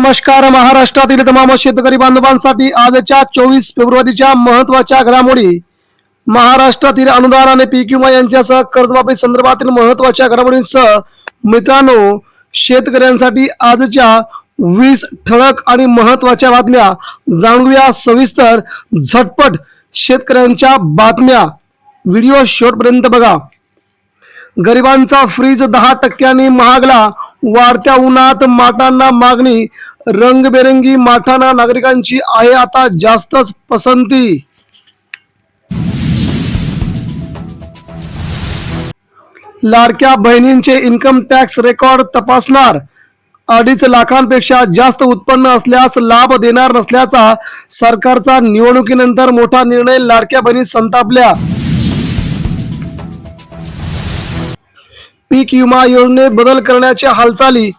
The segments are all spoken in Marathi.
नमस्कार. महाराष्ट्रातील तमाम शेतकरी बांधवांसाठी आजच्या चोवीस फेब्रुवारीच्या महत्त्वाच्या घडामोडी. महाराष्ट्रातील अनुदान आणि पीक विमा यांच्यासह कर्जमाफी संदर्भातील महत्त्वाच्या घडामोडींसह मित्रांनो शेतकऱ्यांसाठी आजच्या वीस ठळक आणि महत्त्वाच्या बातम्या जाणूया. सविस्तर झटपट शेतकऱ्यांच्या बातम्या. व्हिडिओ शेवटपर्यंत बघा. गरिबांचा फ्रीज दहा टक्क्यांनी महागला. वाढत्या उन्हात माटांना मागणी रंगबेरंगी माठाना नागरिकांची आहे आता जास्तच पसंती. लाडक्या बहिणींचे इन्कम टॅक्स रेकॉर्ड तपासणार. अडीच लाखांपेक्षा जास्त उत्पन्न असल्यास लाभ देणार नसल्याचा सरकारचा निवडणुकीनंतर मोठा निर्णय लाडक्या बहिणी संतापल्या. पीक विमा योजनेत बदल करण्याच्या हालचाली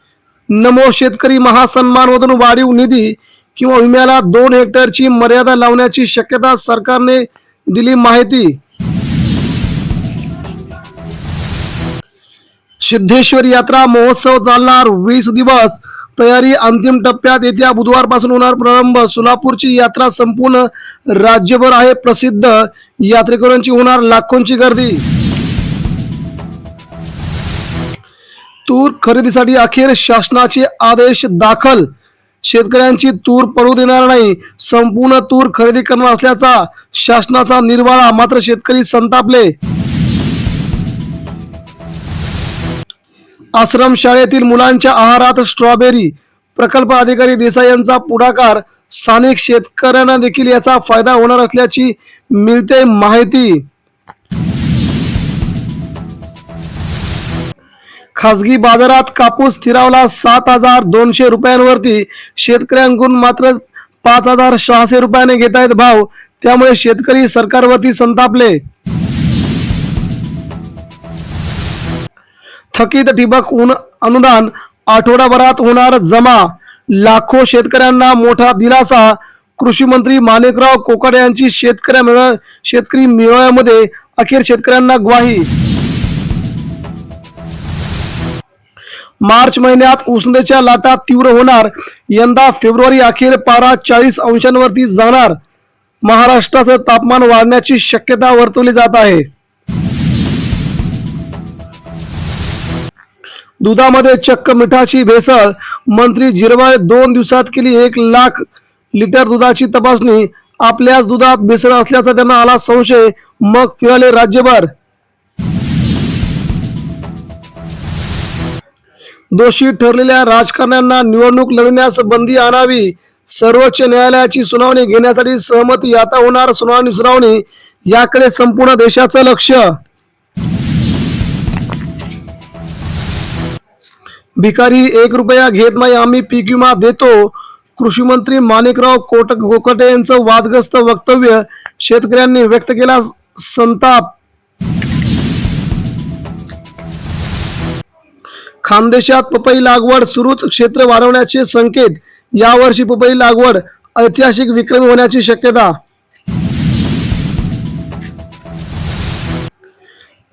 नमो शेतकरी महासन्मानमधून वाढीव निधी किंवा विम्याला दोन हेक्टरची मर्यादा लावण्याची शक्यता सरकारने दिली माहिती. सिद्धेश्वर यात्रा महोत्सव चालणार. वीस दिवस तयारी अंतिम टप्प्यात येत्या बुधवारपासून होणार प्रारंभ. सोलापूरची यात्रा संपूर्ण राज्यभर आहे. प्रसिद्ध यात्रेकरूंची होणार लाखोंची गर्दी. तूर खरेदीसाठी अखेर शासनाचे आदेश दाखल. शेतकऱ्यांची तूर पडू देणार नाही. संपूर्ण तूर खरेदी करणार असल्याचा शासनाचा निर्वाळा मात्र शेतकरी संतापले. आश्रम शाळेतील मुलांच्या आहारात स्ट्रॉबेरी प्रकल्प अधिकारी देसाई यांचा पुढाकार स्थानिक शेतकऱ्यांना देखील याचा फायदा होणार असल्याची मिळते माहिती. खासगी बाजारात कापूस स्थिरावला सात हजार दोनशे रुपयांवरती. शेतकऱ्यांकडून मात्र पाच हजार सहाशे रुपयाने घेत आहेत भाव. त्यामुळे शेतकरी सरकारवरती संतापले. थकीत ठिबक उन- अनुदान आठवडाभरात होणार जमा. लाखो शेतकऱ्यांना मोठा दिलासा. कृषी मंत्री माणिकराव कोकाटे यांची शेतकऱ्या शेतकरी मेळाव्यामध्ये अखेर शेतकऱ्यांना ग्वाही. मार्च महिन्यात उष्णतेच्या लाटा तीव्र होणार. यंदा फेब्रुवारी अखेर पारा चाळीस अंशांवरती जाणार. महाराष्ट्राचं तापमान वाढण्याची शक्यता वर्तवली जात आहे. दुधामध्ये चक्क मिठाची भेसळ. मंत्री जिरवाळ दोन दिवसात केली एक लाख लिटर दुधाची तपासणी. आपल्याच दुधात भेसळ असल्याचा त्यांना आला संशय. मग फिराले राज्यभर. दोषी ठरलेल्या राजकारण्यांना निवडणूक लढण्यास बंदी आणावी सर्वोच्च न्यायालयाची सुनावणी घेण्यासाठी सहमती आता होणार सुनावणी सुनावणी याकडे संपूर्ण देशाचं लक्ष. भिकारी एक रुपया घेत नाही आम्ही पीक विमा देतो. कृषी मंत्री माणिकराव कोटक गोकटे यांचं वादग्रस्त वक्तव्य शेतकऱ्यांनी व्यक्त केला संताप. खानदेशात पपई लागवड सुरूच क्षेत्र वाढवण्याचे संकेत. यावर्षी पपई लागवड ऐतिहासिक विक्रमी होण्याची शक्यता.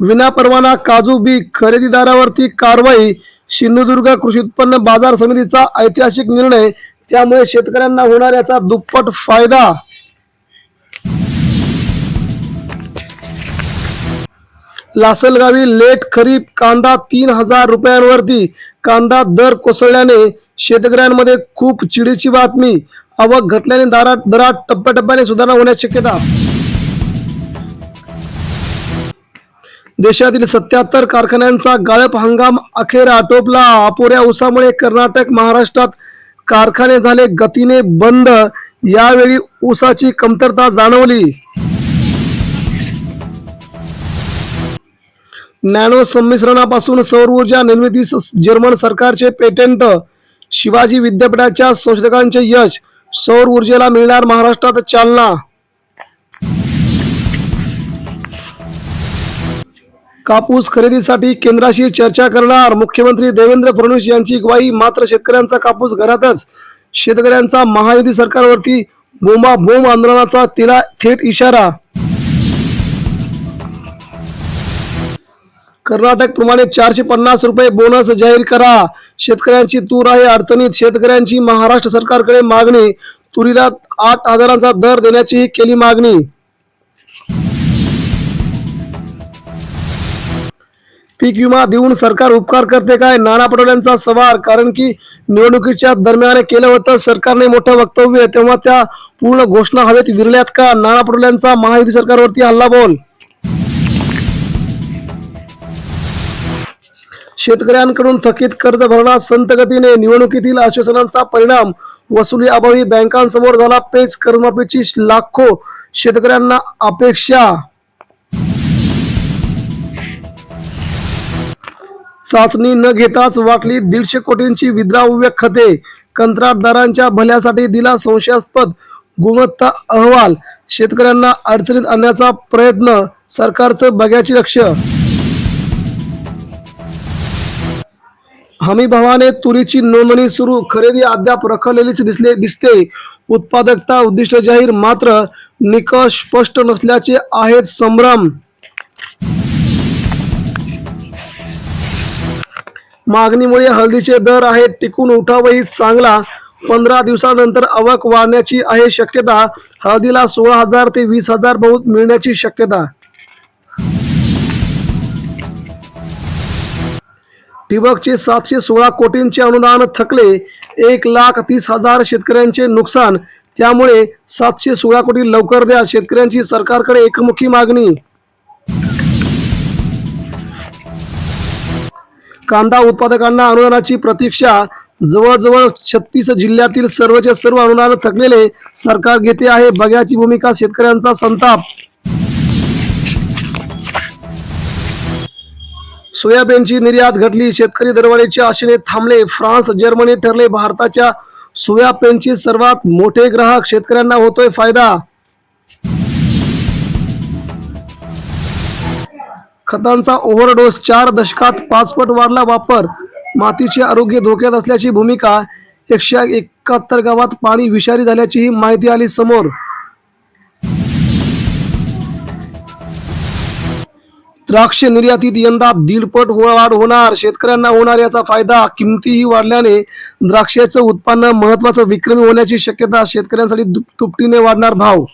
विनापरवाना काजू बी खरेदीदारावरती कारवाई. सिंधुदुर्ग कृषी उत्पन्न बाजार समितीचा ऐतिहासिक निर्णय. त्यामुळे शेतकऱ्यांना होणार याचा दुप्पट फायदा. लासलगावी लेट खरीप कांदा तीन हजार रुपयांवरती. कांदा दर कोसळल्याने शेतकऱ्यांमध्ये खूप चिडीची बातमी. आवक घटल्याने दारात दरात टप्प्याटप्प्याने सुधारणा होण्याची शक्यता. देशातील सत्याहत्तर कारखान्यांचा गाळप हंगाम अखेर आटोपला. अपुऱ्या ऊसामुळे कर्नाटक महाराष्ट्रात कारखाने झाले गतीने बंद. यावेळी ऊसाची कमतरता जाणवली. नॅनो संमिश्रणापासून सौर ऊर्जा निर्मितीस जर्मन सरकारचे पेटंट. शिवाजी विद्यापीठाच्या संशोधकांचे यश सौर ऊर्जेला मिळणार महाराष्ट्रात चालना. कापूस खरेदीसाठी केंद्राशी चर्चा करणार मुख्यमंत्री देवेंद्र फडणवीस यांची ग्वाही मात्र शेतकऱ्यांचा कापूस घरातच. शेतकऱ्यांचा महायुती सरकारवरती बोंबा बोंब आंदोलनाचा तिला थेट इशारा. कर्नाटक प्रमाणे चारशे पन्नास रुपये बोनस जाहीर करा. शेतकऱ्यांची तूर आहे अडचणीत शेतकऱ्यांची महाराष्ट्र सरकारकडे मागणी. तुरीला आठ हजारांचा दर देण्याची केली मागणी. पीक विमा देऊन सरकार उपकार करते काय? नाना पटोल्यांचा सवाल कारण की निवडणुकीच्या दरम्यान केलं होतं सरकारने मोठं वक्तव्य तेव्हा त्या पूर्ण घोषणा हवेत विरल्यात का? नाना पटोल्यांचा महायुती सरकारवरती हल्ला बोल शेतकऱ्यांकडून थकीत कर्ज भरणा संतगतीने निवडणुकीतील आश्वासनांचा परिणाम. वसुली अभावी बँकांसमोर झाला पेच. कर्जमाफीची लाखो शेतकऱ्यांना अपेक्षा. चाचणी न घेताच वाटली दीडशे कोटींची विद्राव्य खते. कंत्राटदारांच्या भल्यासाठी दिला संशयास्पद गुणवत्ता अहवाल. शेतकऱ्यांना अडचणीत आणण्याचा प्रयत्न. सरकारचं बघ्याची लक्ष. हमी भावाने तुरीची नोंदणी सुरू. खरेदी अद्याप रखडलेलीच दिसले दिसते. उत्पादकता उद्दिष्ट जाहीर मात्र निकष स्पष्ट नसल्याचे आहेत संभ्रम. मागणीमुळे हळदीचे दर आहेत टिकून उठावही चांगला. पंधरा दिवसानंतर आवक वाढण्याची आहे शक्यता. हळदीला सोळा हजार ते वीस हजार बहुत मिळण्याची शक्यता. ठिबकचे सातशे सोळा कोटींचे अनुदान थकले. एक लाख तीस हजार शेतकऱ्यांचे नुकसान. त्यामुळे सातशे सोळा कोटी लवकर द्या शेतकऱ्यांची सरकारकडे एकमुखी मागणी. कांदा उत्पादकांना अनुदानाची प्रतीक्षा. जवळजवळ छत्तीस जिल्ह्यातील सर्वचे सर्व अनुदान थकलेले सरकार घेते आहे. बघ्याची भूमिका शेतकऱ्यांचा संताप. सोयाबीनची निर्यात घटली. शेतकरी दरवाढीच्या आशेने थांबले. फ्रान्स जर्मनी ठरले. भारताच्या सोयाबीनचे सर्वात मोठे ग्राहक शेतकऱ्यांना होतोय फायदा. खतांचा ओव्हरडोस चार दशकात पाचपट वाढला वापर. मातीचे आरोग्य धोक्यात असल्याची भूमिका. एकशे एकाहत्तर गावात पाणी विषारी झाल्याचीही माहिती आली समोर. द्राक्ष निर्यातीत यंदा दीडपट वाढ होणार. शेतकऱ्यांना होणार याचा फायदा. किमतीही वाढल्याने द्राक्षाचं उत्पन्न महत्वाचं विक्रमी होण्याची शक्यता शेतकऱ्यांसाठी दुप- दुपटीने वाढणार भाव.